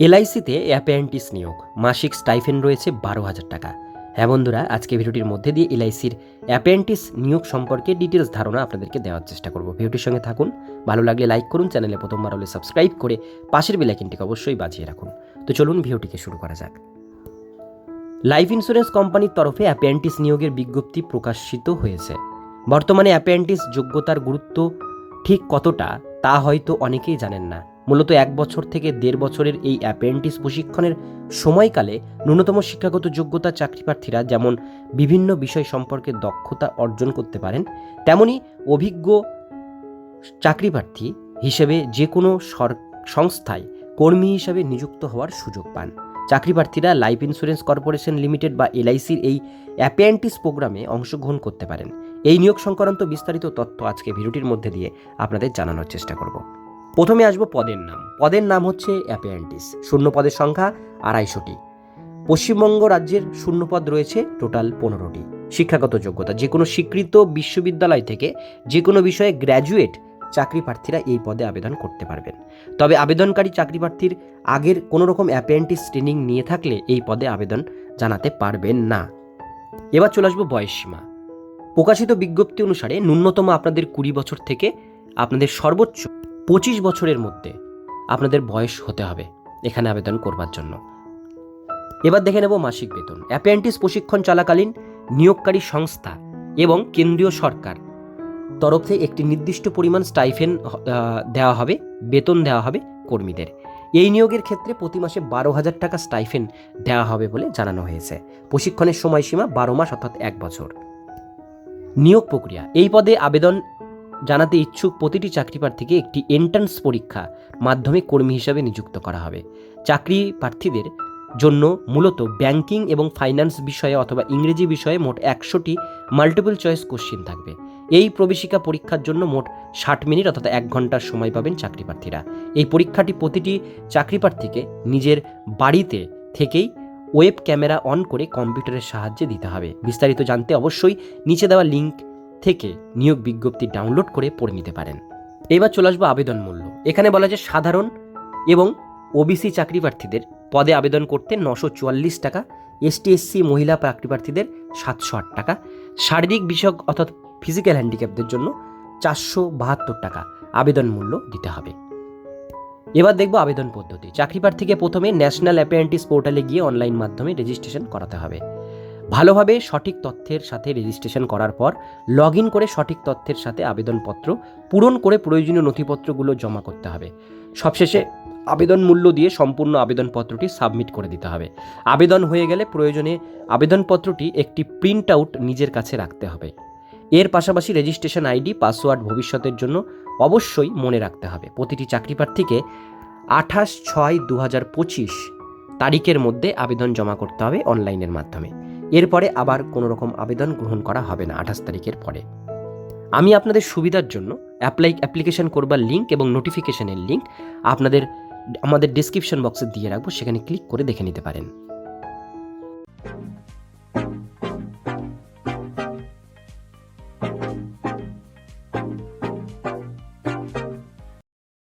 এলআইসিতে apprentice নিয়োগ, মাসিক stipend রয়েছে বারো হাজার টাকা। হ্যাঁ বন্ধুরা, আজকে ভিডিওটির মধ্যে দিয়ে এলআইসির অ্যাপেন্টিস নিয়োগ সম্পর্কে ডিটেলস ধারণা আপনাদেরকে দেওয়ার চেষ্টা করব। ভিডিওটির সঙ্গে থাকুন, ভালো লাগলে লাইক করুন, চ্যানেলে প্রথমবার হলে সাবস্ক্রাইব করে পাশের বেলাইকিনটিকে অবশ্যই বাজিয়ে রাখুন। তো চলুন ভিডিওটিকে শুরু করা যাক। লাইফ ইন্স্যুরেন্স কোম্পানির তরফে অ্যাপেন্টিস নিয়োগের বিজ্ঞপ্তি প্রকাশিত হয়েছে। বর্তমানে অ্যাপেন্টিস যোগ্যতার গুরুত্ব ঠিক কতটা? তা হয়তো অনেকেই জানেন না। মূলত এক বছর থেকে দেড় বছরের এই অ্যাপেন্টিস প্রশিক্ষণের সময়কালে ন্যূনতম শিক্ষাগত যোগ্যতা চাকরি প্রার্থীরা যেমন বিভিন্ন বিষয় সম্পর্কে দক্ষতা অর্জন করতে পারেন, তেমনি অভিজ্ঞ চাকরি প্রার্থী হিসেবে যে কোনো সংস্থায় কর্মী হিসাবে নিযুক্ত হওয়ার সুযোগ পান। চাকরি প্রার্থীরা লাইফ ইন্স্যুরেন্স কর্পোরেশন লিমিটেড বা এলআইসির এই অ্যাপেন্টিস প্রোগ্রামে অংশগ্রহণ করতে পারেন। এই নিয়োগ সংক্রান্ত বিস্তারিত তথ্য আজকে ভিডিওটির মধ্যে দিয়ে আপনাদের জানানোর চেষ্টা করব। প্রথমে আসব পদের নাম। পদের নাম হচ্ছে অ্যাপেন্টিস শূন্য পদের সংখ্যা আড়াইশোটি। পশ্চিমবঙ্গ রাজ্যের শূন্যপদ রয়েছে টোটাল পনেরোটি। শিক্ষাগত যোগ্যতা, যে কোনো স্বীকৃত বিশ্ববিদ্যালয় থেকে যে কোনো বিষয়ে গ্র্যাজুয়েট চাকরি প্রার্থীরা এই পদে আবেদন করতে পারবেন। তবে আবেদনকারী চাকরি প্রার্থীর আগের কোনো রকম অ্যাপেন্টিস ট্রেনিং নিয়ে থাকলে এই পদে আবেদন জানাতে পারবেন না। এবার চলে আসব বয়সসীমা। প্রকাশিত বিজ্ঞপ্তি অনুসারে ন্যূনতম আপনাদের কুড়ি বছর থেকে আপনাদের সর্বোচ্চ পঁচিশ বছরের মধ্যে আপনাদের বয়স হতে হবে এখানে আবেদন করবার জন্য। এবার দেখে নেব মাসিক বেতন। অ্যাপেন্টিস প্রশিক্ষণ চলাকালীন নিয়োগকারী সংস্থা এবং কেন্দ্রীয় সরকার তরফ একটি নির্দিষ্ট পরিমাণ স্টাইফেন দেওয়া হবে, বেতন দেওয়া হবে কর্মীদের। এই নিয়োগের ক্ষেত্রে প্রতি মাসে বারো হাজার টাকা স্টাইফেন দেওয়া হবে বলে জানানো হয়েছে। প্রশিক্ষণের সময়সীমা বারো মাস অর্থাৎ এক বছর। নিয়োগ প্রক্রিয়া। এই পদে আবেদন জানাতে ইচ্ছুক প্রতিটি চাকরি প্রার্থীকে একটি এন্ট্রান্স পরীক্ষা মাধ্যমে কর্মী হিসাবে নিযুক্ত করা হবে। চাকরি প্রার্থীদের জন্য মূলত ব্যাংকিং এবং ফাইন্যান্স বিষয়ে অথবা ইংরেজি বিষয়ে মোট একশোটি মাল্টিপল চয়েস কোশ্চিন থাকবে। এই প্রবেশিকা পরীক্ষার জন্য মোট ষাট মিনিট অর্থাৎ এক ঘণ্টার সময় পাবেন চাকরি প্রার্থীরা এই পরীক্ষাটি প্রতিটি চাকরি প্রার্থীকে নিজের বাড়িতে থেকেই ওয়েব ক্যামেরা অন করে কম্পিউটারের সাহায্যে দিতে হবে। বিস্তারিত জানতে অবশ্যই নিচে দেওয়া লিঙ্ক থেকে নিয়োগ বিজ্ঞপ্তি ডাউনলোড করে পড়ে নিতে পারেন। এবার চলে আসব আবেদন মূল্য। এখানে বলা যায় সাধারণ এবং ওবিসি চাকরি প্রার্থীদের পদে আবেদন করতে নশো চুয়াল্লিশ টাকা এসটি এসসি মহিলা চাকরি প্রার্থীদের সাতশো আট টাকা, শারীরিক বিষয়ক অর্থাৎ ফিজিক্যাল হ্যান্ডিক্যাপদের জন্য চারশো বাহাত্তর টাকা আবেদন মূল্য দিতে হবে। এবার দেখব আবেদন পদ্ধতি। চাকরি প্রার্থীকে প্রথমে ন্যাশনাল অ্যাপেন্টিস পোর্টালে গিয়ে অনলাইন মাধ্যমে রেজিস্ট্রেশন করাতে হবে। ভালোভাবে সঠিক তথ্যের সাথে রেজিস্ট্রেশন করার পর লগ ইন করে সঠিক তথ্যের সাথে আবেদনপত্র পূরণ করে প্রয়োজনীয় নথিপত্রগুলো জমা করতে হবে। সবশেষে আবেদন মূল্য দিয়ে সম্পূর্ণ আবেদনপত্রটি সাবমিট করে দিতে হবে। আবেদন হয়ে গেলে প্রয়োজনে আবেদনপত্রটি একটি প্রিন্ট আউট নিজের কাছে রাখতে হবে। এর পাশাপাশি রেজিস্ট্রেশন আইডি, পাসওয়ার্ড ভবিষ্যতের জন্য অবশ্যই মনে রাখতে হবে। প্রতিটি চাকরি প্রার্থীকে আঠাশ ছয় দু হাজার পঁচিশ তারিখের মধ্যে আবেদন জমা করতে হবে অনলাইনের মাধ্যমে। এরপরে আবার কোনো রকম আবেদন গ্রহণ করা হবে না আঠাশ তারিখের পরে। আমি আপনাদের সুবিধার জন্য অ্যাপ্লাই, অ্যাপ্লিকেশন করবার লিঙ্ক এবং নোটিফিকেশনের লিঙ্ক আপনাদের, আমাদের ডিসক্রিপশন বক্সে দিয়ে রাখব। সেখানে ক্লিক করে দেখে নিতে পারেন।